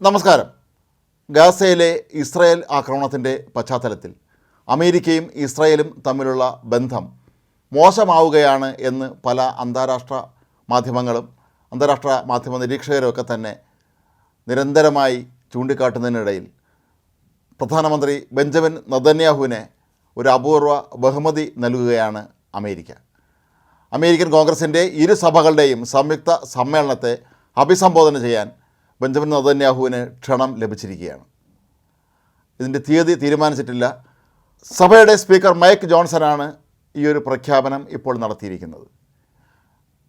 നമസ്കാരം. ഗാസയിലെ ഇസ്രായേൽ ആക്രമണത്തിന്റെ പശ്ചാത്തലത്തിൽ അമേരിക്കയും ഇസ്രായേലും തമ്മിലുള്ള ബന്ധം മോശമാവുകയാണ് എന്ന് പല അന്താരാഷ്ട്ര മാധ്യമങ്ങളും അന്താരാഷ്ട്ര മാധ്യമ നിരീക്ഷകരുമൊക്കെ തന്നെ നിരന്തരമായി ചൂണ്ടിക്കാട്ടുന്നതിനിടയിൽ പ്രധാനമന്ത്രി ബെഞ്ചമിൻ നദന്യാഹുവിനെ ഒരു അപൂർവ ബഹുമതി നൽകുകയാണ് അമേരിക്ക. അമേരിക്കൻ കോൺഗ്രസിന്റെ ഇരു സഭകളുടെയും സംയുക്ത സമ്മേളനത്തെ അഭിസംബോധന ചെയ്യാൻ ബെഞ്ചമിൻ നദന്യാഹുവിന് ക്ഷണം ലഭിച്ചിരിക്കുകയാണ്. ഇതിന്റെ തീയതി തീരുമാനിച്ചിട്ടില്ല. സഭയുടെ സ്പീക്കർ മൈക്ക് ജോൺസനാണ് ഈ ഒരു പ്രഖ്യാപനം ഇപ്പോൾ നടത്തിയിരിക്കുന്നത്.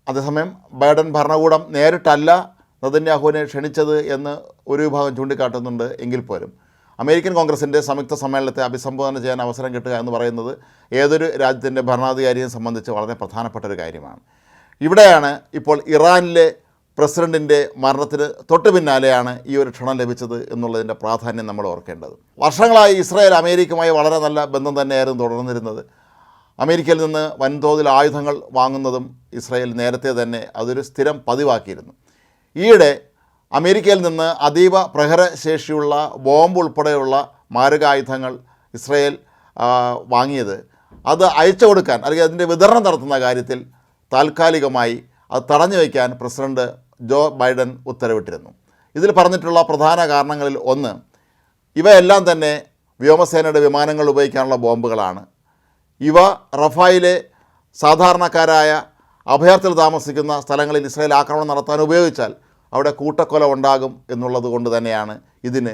അതേസമയം ബൈഡൻ ഭരണകൂടം നേരിട്ടല്ല നദന്യാഹുവിനെ ക്ഷണിച്ചത് എന്ന് ഒരു വിഭാഗം ചൂണ്ടിക്കാട്ടുന്നുണ്ട് എങ്കിൽ പോലും. അമേരിക്കൻ കോൺഗ്രസിന്റെ സംയുക്ത സമ്മേളനത്തെ അഭിസംബോധന ചെയ്യാൻ അവസരം കിട്ടുക എന്ന് പറയുന്നത് ഏതൊരു രാജ്യത്തിന്റെ ഭരണാധികാരിയെ സംബന്ധിച്ച് വളരെ പ്രധാനപ്പെട്ട ഒരു കാര്യമാണ്. ഇവിടെയാണ് ഇപ്പോൾ ഇറാനിലെ പ്രസിഡന്റിന്റെ മരണത്തിന് തൊട്ട് പിന്നാലെയാണ് ഈ ഒരു ക്ഷണം ലഭിച്ചത് എന്നുള്ളതിന്റെ പ്രാധാന്യം നമ്മൾ ഓർക്കേണ്ടത്. വർഷങ്ങളായി ഇസ്രായേൽ അമേരിക്കയുമായി വളരെ നല്ല ബന്ധം തന്നെയായിരുന്നു തുടർന്നിരുന്നത്. അമേരിക്കയിൽ നിന്ന് വൻതോതിൽ ആയുധങ്ങൾ വാങ്ങുന്നതും ഇസ്രായേൽ നേരത്തെ തന്നെ അതൊരു സ്ഥിരം പതിവാക്കിയിരുന്നു. ഈയിടെ അമേരിക്കയിൽ നിന്ന് അതീവ പ്രഹരശേഷിയുള്ള ബോംബ് ഉൾപ്പെടെയുള്ള മാരകായുധങ്ങൾ ഇസ്രായേൽ വാങ്ങിയത്. അത് അയച്ചു കൊടുക്കാൻ അല്ലെങ്കിൽ അതിന്റെ വിതരണം നടത്തുന്ന കാര്യത്തിൽ താൽക്കാലികമായി അത് തടഞ്ഞു വയ്ക്കാൻ പ്രസിഡന്റ് ജോ ബൈഡൻ ഉത്തരവിട്ടിരുന്നു. ഇതിൽ പറഞ്ഞിട്ടുള്ള പ്രധാന കാരണങ്ങളിൽ ഒന്ന് ഇവയെല്ലാം തന്നെ വ്യോമസേനയുടെ വിമാനങ്ങൾ ഉപയോഗിക്കാനുള്ള ബോംബുകളാണ്. ഇവ റഫായിലെ സാധാരണക്കാരായ അഭയാർത്ഥികൾ താമസിക്കുന്ന സ്ഥലങ്ങളിൽ ഇസ്രായേൽ ആക്രമണം നടത്താൻ ഉപയോഗിച്ചാൽ അവിടെ കൂട്ടക്കൊല ഉണ്ടാകും എന്നുള്ളത് കൊണ്ട് തന്നെയാണ് ഇതിന്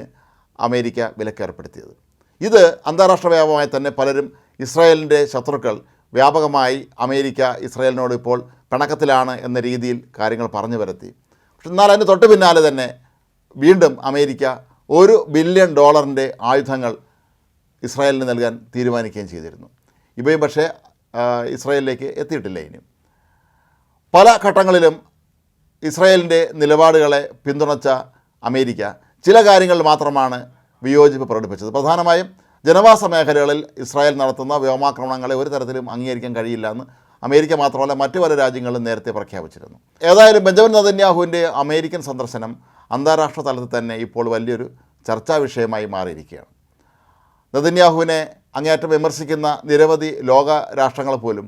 അമേരിക്ക വിലക്കേർപ്പെടുത്തിയത്. ഇത് അന്താരാഷ്ട്ര വ്യാപകമായി തന്നെ പലരും ഇസ്രായേലിന്റെ ശത്രുക്കൾ വ്യാപകമായി അമേരിക്ക ഇസ്രായേലിനോട് ഇപ്പോൾ പിണക്കത്തിലാണ് എന്ന രീതിയിൽ കാര്യങ്ങൾ പറഞ്ഞു വരുത്തി. പക്ഷെ എന്നാൽ അതിന് തൊട്ട് പിന്നാലെ തന്നെ വീണ്ടും അമേരിക്ക ഒരു ബില്യൺ ഡോളറിന്റെ ആയുധങ്ങൾ ഇസ്രായേലിന് നൽകാൻ തീരുമാനിക്കുകയും ചെയ്തിരുന്നു. ഇവയും പക്ഷേ ഇസ്രായേലിലേക്ക് എത്തിയിട്ടില്ല ഇനിയും. പല ഘട്ടങ്ങളിലും ഇസ്രായേലിന്റെ നിലപാടുകളെ പിന്തുണച്ച അമേരിക്ക ചില കാര്യങ്ങളിൽ മാത്രമാണ് വിയോജിപ്പ് പ്രകടിപ്പിച്ചത്. പ്രധാനമായും ജനവാസ മേഖലകളിൽ ഇസ്രായേൽ നടത്തുന്ന വ്യോമാക്രമണങ്ങളെ ഒരു തരത്തിലും അംഗീകരിക്കാൻ കഴിയില്ല എന്ന് അമേരിക്ക മാത്രമല്ല മറ്റു പല രാജ്യങ്ങളും നേരത്തെ പ്രഖ്യാപിച്ചിരുന്നു. ഏതായാലും ബെഞ്ചമിൻ നദന്യാഹുവിന്റെ അമേരിക്കൻ സന്ദർശനം അന്താരാഷ്ട്ര തലത്തിൽ തന്നെ ഇപ്പോൾ വലിയൊരു ചർച്ചാ വിഷയമായി മാറിയിരിക്കുകയാണ്. നദന്യാഹുവിനെ അങ്ങേയറ്റം വിമർശിക്കുന്ന നിരവധി ലോക രാഷ്ട്രങ്ങൾ പോലും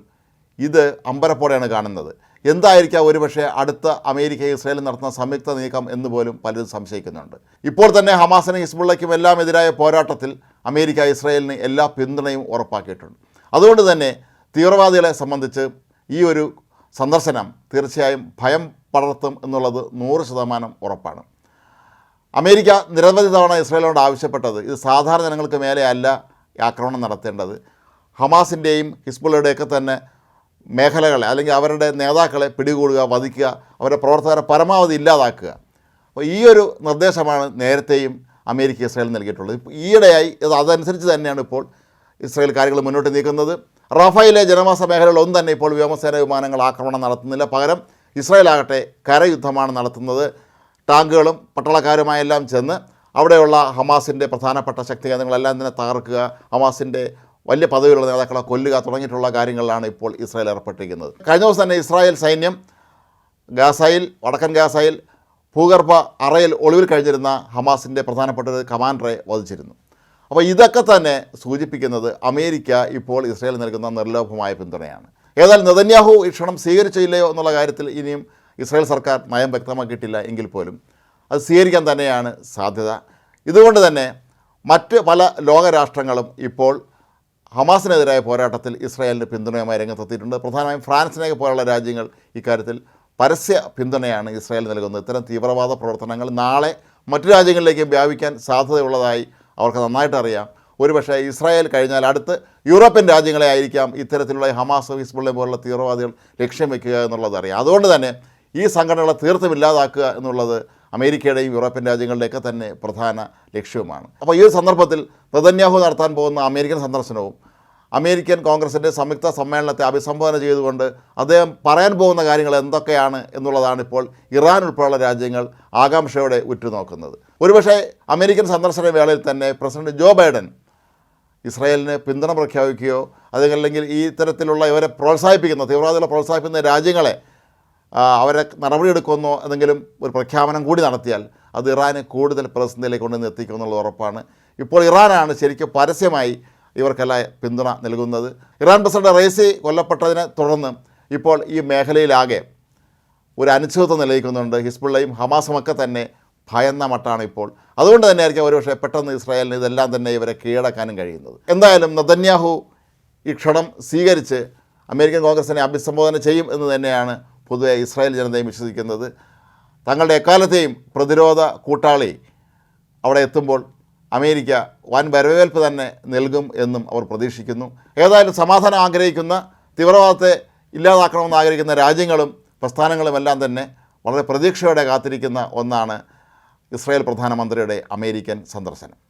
ഇത് അമ്പരപ്പോടെയാണ് കാണുന്നത്. എന്തായിരിക്കാം ഒരുപക്ഷെ അടുത്ത അമേരിക്ക ഇസ്രായേൽ നടത്തുന്ന സംയുക്ത നീക്കം എന്ന് പോലും പലരും സംശയിക്കുന്നുണ്ട്. ഇപ്പോൾ തന്നെ ഹമാസിനും ഹിസ്ബുള്ളയ്ക്കും എല്ലാം എതിരായ പോരാട്ടത്തിൽ അമേരിക്ക ഇസ്രായേലിന് എല്ലാ പിന്തുണയും ഉറപ്പാക്കിയിട്ടുണ്ട്. അതുകൊണ്ട് തന്നെ തീവ്രവാദികളെ സംബന്ധിച്ച് ഈ ഒരു സന്ദർശനം തീർച്ചയായും ഭയം പടർത്തും എന്നുള്ളത് നൂറ് ശതമാനം ഉറപ്പാണ്. അമേരിക്ക നിരവധി തവണ ഇസ്രായേലിനോട് ആവശ്യപ്പെട്ടത് ഇത് സാധാരണ ജനങ്ങൾക്ക് മേലെ അല്ല ആക്രമണം നടത്തേണ്ടത്. ഹമാസിന്റെയും ഹിസ്ബുള്ളയുടെയൊക്കെ തന്നെ മേഖലകളെ അല്ലെങ്കിൽ അവരുടെ നേതാക്കളെ പിടികൂടുക വധിക്കുക അവരുടെ പ്രവർത്തകരെ പരമാവധി ഇല്ലാതാക്കുക. അപ്പോൾ ഈ ഒരു നിർദ്ദേശമാണ് നേരത്തെയും അമേരിക്ക ഇസ്രായേൽ നൽകിയിട്ടുള്ളത്. ഈയിടെയായി അതനുസരിച്ച് തന്നെയാണ് ഇപ്പോൾ ഇസ്രായേൽ കാര്യങ്ങൾ മുന്നോട്ട് നീക്കുന്നത്. റഫയിലെ ജനവാസ മേഖലകളൊന്നും തന്നെ ഇപ്പോൾ വ്യോമസേന വിമാനങ്ങൾ ആക്രമണം നടത്തുന്നില്ല. പകരം ഇസ്രായേലാകട്ടെ കരയുദ്ധമാണ് നടത്തുന്നത്. ടാങ്കുകളും പട്ടാളക്കാരുമായെല്ലാം ചെന്ന് അവിടെയുള്ള ഹമാസിന്റെ പ്രധാനപ്പെട്ട ശക്തി കേന്ദ്രങ്ങളെല്ലാം തന്നെ തകർക്കുക ഹമാസിന്റെ വലിയ പദവിയുള്ള നേതാക്കളെ കൊല്ലുക തുടങ്ങിയിട്ടുള്ള കാര്യങ്ങളിലാണ് ഇപ്പോൾ ഇസ്രായേൽ ഏർപ്പെട്ടിരിക്കുന്നത്. കഴിഞ്ഞ ദിവസം തന്നെ ഇസ്രായേൽ സൈന്യം ഗാസയിൽ വടക്കൻ ഗാസയിൽ ഭൂഗർഭ അറയിൽ ഒളിവിൽ കഴിഞ്ഞിരുന്ന ഹമാസിന്റെ പ്രധാനപ്പെട്ട ഒരു കമാൻഡറെ വധിച്ചിരുന്നു. അപ്പോൾ ഇതൊക്കെ തന്നെ സൂചിപ്പിക്കുന്നത് അമേരിക്ക ഇപ്പോൾ ഇസ്രയേൽ നൽകുന്ന നിർലോഭമായ പിന്തുണയാണ്. ഏതായാലും നെതന്യാഹു ഈ ക്ഷണം സ്വീകരിച്ചില്ലയോ എന്നുള്ള കാര്യത്തിൽ ഇനിയും ഇസ്രായേൽ സർക്കാർ നയം വ്യക്തമാക്കിയിട്ടില്ല എങ്കിൽ പോലും അത് സ്വീകരിക്കാൻ തന്നെയാണ് സാധ്യത. ഇതുകൊണ്ട് തന്നെ മറ്റ് പല ലോകരാഷ്ട്രങ്ങളും ഇപ്പോൾ ഹമാസിനെതിരായ പോരാട്ടത്തിൽ ഇസ്രായേലിന് പിന്തുണയുമായി രംഗത്തെത്തിയിട്ടുണ്ട്. പ്രധാനമായും ഫ്രാൻസിനെ പോലുള്ള രാജ്യങ്ങൾ ഇക്കാര്യത്തിൽ പരസ്യ പിന്തുണയാണ് ഇസ്രായേൽ നൽകുന്നത്. ഇത്തരം തീവ്രവാദ പ്രവർത്തനങ്ങൾ നാളെ മറ്റു രാജ്യങ്ങളിലേക്ക് വ്യാപിക്കാൻ സാധ്യതയുള്ളതായി അവർക്ക് നന്നായിട്ട് അറിയാം. ഒരുപക്ഷെ ഇസ്രായേൽ കഴിഞ്ഞാൽ അടുത്ത് യൂറോപ്യൻ രാജ്യങ്ങളെ ആയിരിക്കാം ഇത്തരത്തിലുള്ള ഹമാസ് ഹിസ്ബുള്ളെ പോലുള്ള തീവ്രവാദികൾ ലക്ഷ്യം വെക്കുക എന്നുള്ളത് അറിയാം. അതുകൊണ്ട് തന്നെ ഈ സംഘടനകളെ തീർത്തും ഇല്ലാതാക്കുക എന്നുള്ളത് അമേരിക്കയുടെയും യൂറോപ്യൻ രാജ്യങ്ങളുടെയൊക്കെ തന്നെ പ്രധാന ലക്ഷ്യവുമാണ്. അപ്പോൾ ഈ ഒരു സന്ദർഭത്തിൽ നെതന്യാഹു നടത്താൻ പോകുന്ന അമേരിക്കൻ സന്ദർശനവും അമേരിക്കൻ കോൺഗ്രസിന്റെ സംയുക്ത സമ്മേളനത്തെ അഭിസംബോധന ചെയ്തുകൊണ്ട് അദ്ദേഹം പറയാൻ പോകുന്ന കാര്യങ്ങൾ എന്തൊക്കെയാണ് എന്നുള്ളതാണ് ഇപ്പോൾ ഇറാൻ ഉൾപ്പെടെയുള്ള രാജ്യങ്ങൾ ആകാംക്ഷയോടെ ഉറ്റുനോക്കുന്നത്. ഒരുപക്ഷെ അമേരിക്കൻ സന്ദർശന വേളയിൽ തന്നെ പ്രസിഡന്റ് ജോ ബൈഡൻ ഇസ്രായേലിന് പിന്തുണ പ്രഖ്യാപിക്കുകയോ അതല്ലെങ്കിൽ ഈ തരത്തിലുള്ള ഇവരെ പ്രോത്സാഹിപ്പിക്കുന്ന തീവ്രവാദികളെ പ്രോത്സാഹിപ്പിക്കുന്ന രാജ്യങ്ങളെ അവരെ നടപടിയെടുക്കുമെന്നോ എന്തെങ്കിലും ഒരു പ്രഖ്യാപനം കൂടി നടത്തിയാൽ അത് ഇറാനെ കൂടുതൽ പ്രതിസന്ധിയിലേക്ക് കൊണ്ടുവന്ന് എത്തിക്കുമെന്നുള്ളത് ഉറപ്പാണ്. ഇപ്പോൾ ഇറാനാണ് ശരിക്കും പരസ്യമായി ഇവർക്കെല്ലാം പിന്തുണ നൽകുന്നത്. ഇറാൻ പ്രസിഡന്റ് റേസി കൊല്ലപ്പെട്ടതിനെ തുടർന്ന് ഇപ്പോൾ ഈ മേഖലയിലാകെ ഒരു അനിശ്ചിതത്വം നിലനിൽക്കുന്നുണ്ട്. ഹിസ്ബുള്ളയും ഹമാസുമൊക്കെ തന്നെ ഭയന്ന മട്ടാണ് ഇപ്പോൾ. അതുകൊണ്ട് തന്നെ ആയിരിക്കും ഒരുപക്ഷെ പെട്ടെന്ന് ഇസ്രായേലിന് ഇതെല്ലാം തന്നെ ഇവരെ കീഴടക്കാനും കഴിയുന്നത്. എന്തായാലും നദന്യാഹു ഈ ക്ഷണം സ്വീകരിച്ച് അമേരിക്കൻ കോൺഗ്രസിനെ അഭിസംബോധന ചെയ്യും എന്ന് തന്നെയാണ് പൊതുവെ ഇസ്രായേൽ ജനതയും വിശ്വസിക്കുന്നത്. തങ്ങളുടെ എക്കാലത്തെയും പ്രതിരോധ കൂട്ടാളി അവിടെ എത്തുമ്പോൾ അമേരിക്ക വൻ വരവേൽപ്പ് തന്നെ നൽകും എന്നും അവർ പ്രതീക്ഷിക്കുന്നു. ഏതായാലും സമാധാനം ആഗ്രഹിക്കുന്ന തീവ്രവാദത്തെ ഇല്ലാതാക്കണമെന്ന് ആഗ്രഹിക്കുന്ന രാജ്യങ്ങളും പ്രസ്ഥാനങ്ങളും എല്ലാം തന്നെ വളരെ പ്രതീക്ഷയോടെ കാത്തിരിക്കുന്ന ഒന്നാണ് ഇസ്രായേൽ പ്രധാനമന്ത്രിയുടെ അമേരിക്കൻ സന്ദർശനം.